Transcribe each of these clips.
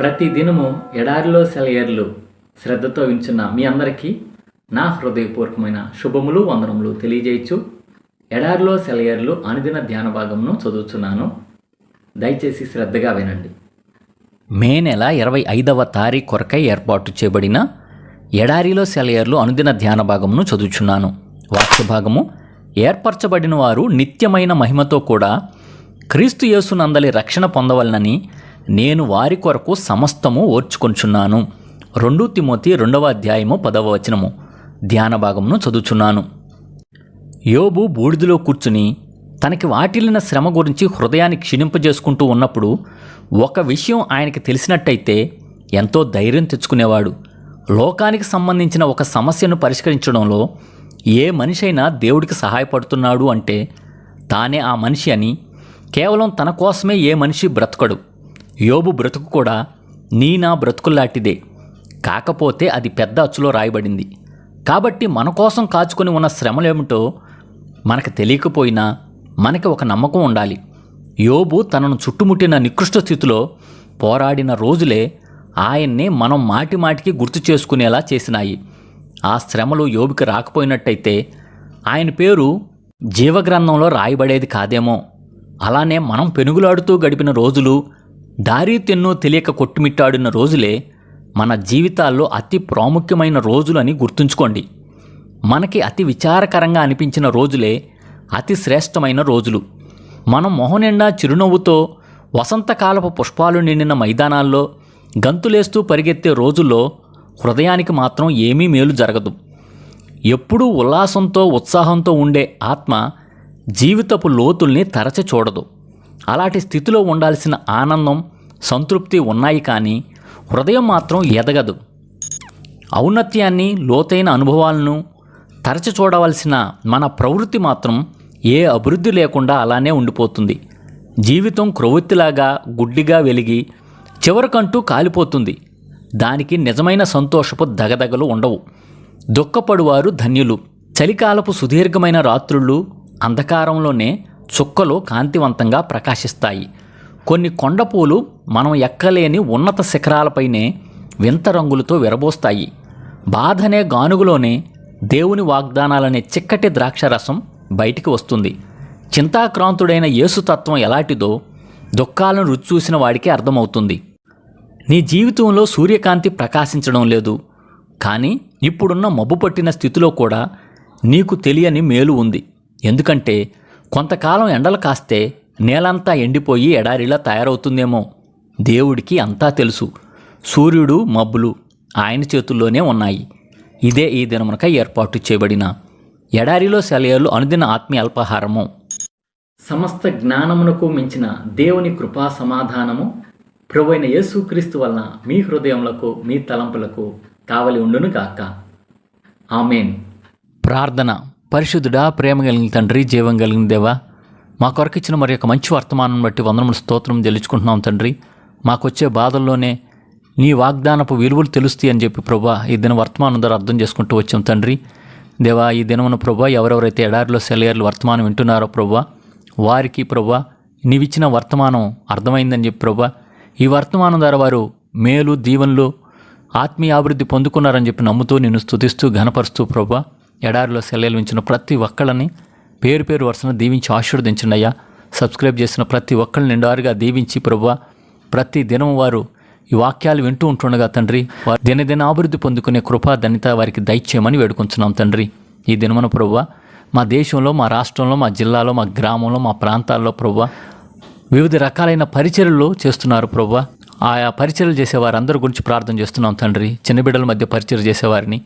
ప్రతి దినము ఎడారిలో సెలయర్లు శ్రద్ధతో వించున్న మీ అందరికీ నా హృదయపూర్వకమైన శుభములు వందనములు తెలియజేయచ్చు. ఎడారిలో సెలయర్లు అనుదిన ధ్యాన భాగమును చదువుతున్నాను దయచేసి శ్రద్ధగా వినండి. మే నెల ఇరవై ఐదవ తారీఖు కొరకై ఏర్పాటు చేయబడిన ఎడారిలో సెలయర్లు అనుదిన ధ్యాన భాగమును చదువుచున్నాను. వాక్య భాగము ఏర్పరచబడిన వారు నిత్యమైన మహిమతో కూడా క్రీస్తు యేసునందలి రక్షణ పొందవలనని నేను వారి కొరకు సమస్తము ఓర్చుకొంచున్నాను. రెండు తిమోతి రెండవ అధ్యాయము పదవ వచనము. ధ్యాన భాగమును చదువుచున్నాను. యోబు బూడిదలో కూర్చుని తనకి వాటిల్లిన శ్రమ గురించి హృదయాన్ని క్షీణింపజేసుకుంటూ ఉన్నప్పుడు ఒక విషయం ఆయనకి తెలిసినట్టయితే ఎంతో ధైర్యం తెచ్చుకునేవాడు. లోకానికి సంబంధించిన ఒక సమస్యను పరిష్కరించడంలో ఏ మనిషి అయినా దేవుడికి సహాయపడుతున్నాడు అంటే తానే ఆ మనిషి అని కేవలం తన కోసమే ఏ మనిషి బ్రతకడు. యోబు బ్రతుకు కూడా నీ నా బ్రతుకులాంటిదే కాకపోతే అది పెద్ద అచ్చులో రాయబడింది. కాబట్టి మన కోసం కాచుకొని ఉన్న శ్రమలేమిటో మనకు తెలియకపోయినా మనకి ఒక నమ్మకం ఉండాలి. యోబు తనను చుట్టుముట్టిన నికృష్ట స్థితిలో పోరాడిన రోజులే ఆయన్ని మనం మాటి మాటికి గుర్తు చేసుకునేలా చేసినాయి. ఆ శ్రమలు యోబుకి రాకపోయినట్టయితే ఆయన పేరు జీవగ్రంథంలో రాయబడేది కాదేమో. అలానే మనం పెనుగులాడుతూ గడిపిన రోజులు దారితెన్నో తెలియక కొట్టుమిట్టాడిన రోజులే మన జీవితాల్లో అతి ప్రాముఖ్యమైన రోజులని గుర్తుంచుకోండి. మనకి అతి విచారకరంగా అనిపించిన రోజులే అతి శ్రేష్టమైన రోజులు. మనం మొహనిండా చిరునవ్వుతో వసంతకాలపు పుష్పాలు నిండిన మైదానాల్లో గంతులేస్తూ పరిగెత్తే రోజుల్లో హృదయానికి మాత్రం ఏమీ మేలు జరగదు. ఎప్పుడూ ఉల్లాసంతో ఉత్సాహంతో ఉండే ఆత్మ జీవితపు లోతుల్ని తరచి చూడదు. అలాంటి స్థితిలో ఉండాల్సిన ఆనందం సంతృప్తి ఉన్నాయి కానీ హృదయం మాత్రం ఎదగదు. ఔన్నత్యాన్ని లోతైన అనుభవాలను తరచి చూడవలసిన మన ప్రవృత్తి మాత్రం ఏ అభివృద్ధి లేకుండా అలానే ఉండిపోతుంది. జీవితం క్రొవ్వొత్తిలాగా గుడ్డిగా వెలిగి చివరికంటూ కాలిపోతుంది. దానికి నిజమైన సంతోషపు దగదగలు ఉండవు. దుఃఖపడువారు ధన్యులు. చలికాలపు సుదీర్ఘమైన రాత్రుళ్ళు అంధకారంలోనే చుక్కలు కాంతివంతంగా ప్రకాశిస్తాయి. కొన్ని కొండపూలు మనం ఎక్కలేని ఉన్నత శిఖరాలపైనే వింత రంగులతో విరబోస్తాయి. బాధనే గానుగులోనే దేవుని వాగ్దానాలనే చిక్కటి ద్రాక్షరసం బయటికి వస్తుంది. చింతాక్రాంతుడైన యేసుతత్వం ఎలాంటిదో దుఃఖాలను రుచి చూసిన వాడికి అర్థమవుతుంది. నీ జీవితంలో సూర్యకాంతి ప్రకాశించడం లేదు. కానీ ఇప్పుడున్న మబ్బు పట్టిన స్థితిలో కూడా నీకు తెలియని మేలు ఉంది. ఎందుకంటే కొంతకాలం ఎండలు కాస్తే నేలంతా ఎండిపోయి ఎడారిలా తయారవుతుందేమో. దేవుడికి అంతా తెలుసు. సూర్యుడు మబ్బులు ఆయన చేతుల్లోనే ఉన్నాయి. ఇదే ఈ దినమునక ఏర్పాటు చేయబడిన ఎడారిలో సెలయలు అనుదిన ఆత్మీయ అల్పాహారము. సమస్త జ్ఞానమునకు మించిన దేవుని కృపా సమాధానము ప్రభువైన యేసుక్రీస్తు వలన మీ హృదయములకు మీ తలంపులకు కావలి ఉండును గాక ఆమెన్. ప్రార్థన. పరిశుద్ధుడా ప్రేమ కలిగిన తండ్రి జీవం కలిగిన దేవా మా కొరకు ఇచ్చిన మరి యొక్క మంచి వర్తమానం బట్టి వందనముల స్తోత్రం తెలుసుకుంటున్నాం తండ్రి. మాకొచ్చే బాధల్లోనే నీ వాగ్దానపు విలువలు తెలుస్తాయి అని చెప్పి ప్రభా ఈ దిన వర్తమానం ద్వారా అర్థం చేసుకుంటూ వచ్చాం తండ్రి. దేవా ఈ దినమున ప్రభా ఎవరెవరైతే ఎడారిలో సెలయర్లు వర్తమానం వింటున్నారో ప్రభా వారికి ప్రభా నీవిచ్చిన వర్తమానం అర్థమైందని చెప్పి ప్రభా ఈ వర్తమానం ద్వారా వారు మేలు దీవెనలు ఆత్మీయ అభివృద్ధి పొందుకున్నారని చెప్పి నమ్ముతూ నిన్ను స్థుతిస్తూ ఘనపరుస్తూ ప్రభా ఎడారిలో సెలయలు ఉంచిన ప్రతి ఒక్కళ్ళని పేరు పేరు వరుసను దీవించి ఆశీర్వదించినయ్యా సబ్స్క్రైబ్ చేసిన ప్రతి ఒక్కళ్ళని నిండారుగా దీవించి ప్రభువ. ప్రతి దినం వారు ఈ వాక్యాలు వింటూ ఉంటుండగా తండ్రి వారు దినదిన అభివృద్ధి పొందుకునే కృపా ధనిత వారికి దయచేయమని వేడుకుంటున్నాం తండ్రి. ఈ దినమున ప్రభువ మా దేశంలో మా రాష్ట్రంలో మా జిల్లాలో మా గ్రామంలో మా ప్రాంతాల్లో ప్రభువ వివిధ రకాలైన పరిచర్లు చేస్తున్నారు ప్రభా ఆయా పరిచయలు చేసే వారందరి గురించి ప్రార్థన చేస్తున్నాం తండ్రి. చిన్న బిడ్డల మధ్య పరిచయం చేసేవారిని.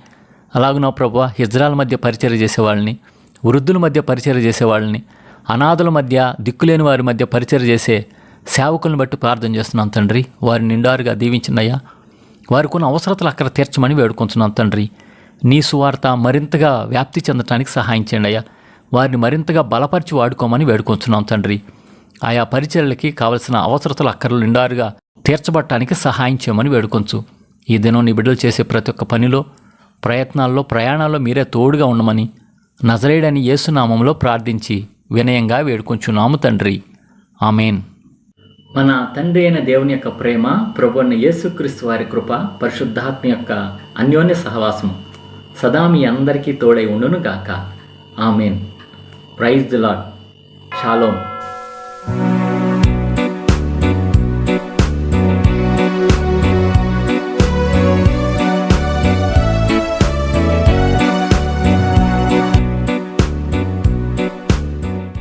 అలాగే నా ప్రభు హిజ్రాల మధ్య పరిచయం చేసేవాళ్ళని వృద్ధుల మధ్య పరిచయం చేసేవాళ్ళని అనాథుల మధ్య దిక్కులేని వారి మధ్య పరిచయం చేసే సేవకులను బట్టి ప్రార్థన చేస్తున్నాం తండ్రి. వారిని నిండారుగా దీవించినయ్యా. వారికి ఉన్న అవసరతలు అక్కడ తీర్చమని వేడుకుంటున్నాం తండ్రి. నీ సువార్త మరింతగా వ్యాప్తి చెందటానికి సహాయం చేయండి అయ్యా వారిని మరింతగా బలపరిచి వాడుకోమని వేడుకుంటున్నాం తండ్రి. ఆయా పరిచర్లకి కావలసిన అవసరతలు అక్కర్లు నిండారుగా తీర్చబట్టడానికి సహాయం చేయమని వేడుకొంచు. ఈ దినం నీ బిడ్డలు చేసే ప్రతి ఒక్క పనిలో ప్రయత్నాల్లో ప్రయాణాల్లో మీరే తోడుగా ఉండమని నజరేడని యేసునామంలో ప్రార్థించి వినయంగా వేడుకొంచున్నాము తండ్రి. ఆమెన్. మన తండ్రి అయిన దేవుని యొక్క ప్రేమ ప్రభు అయిన యేసుక్రీస్తు వారి కృప పరిశుద్ధాత్మ యొక్క అన్యోన్య సహవాసం సదా మీ అందరికీ తోడై ఉండును గాక. Amen. Praise the Lord shalom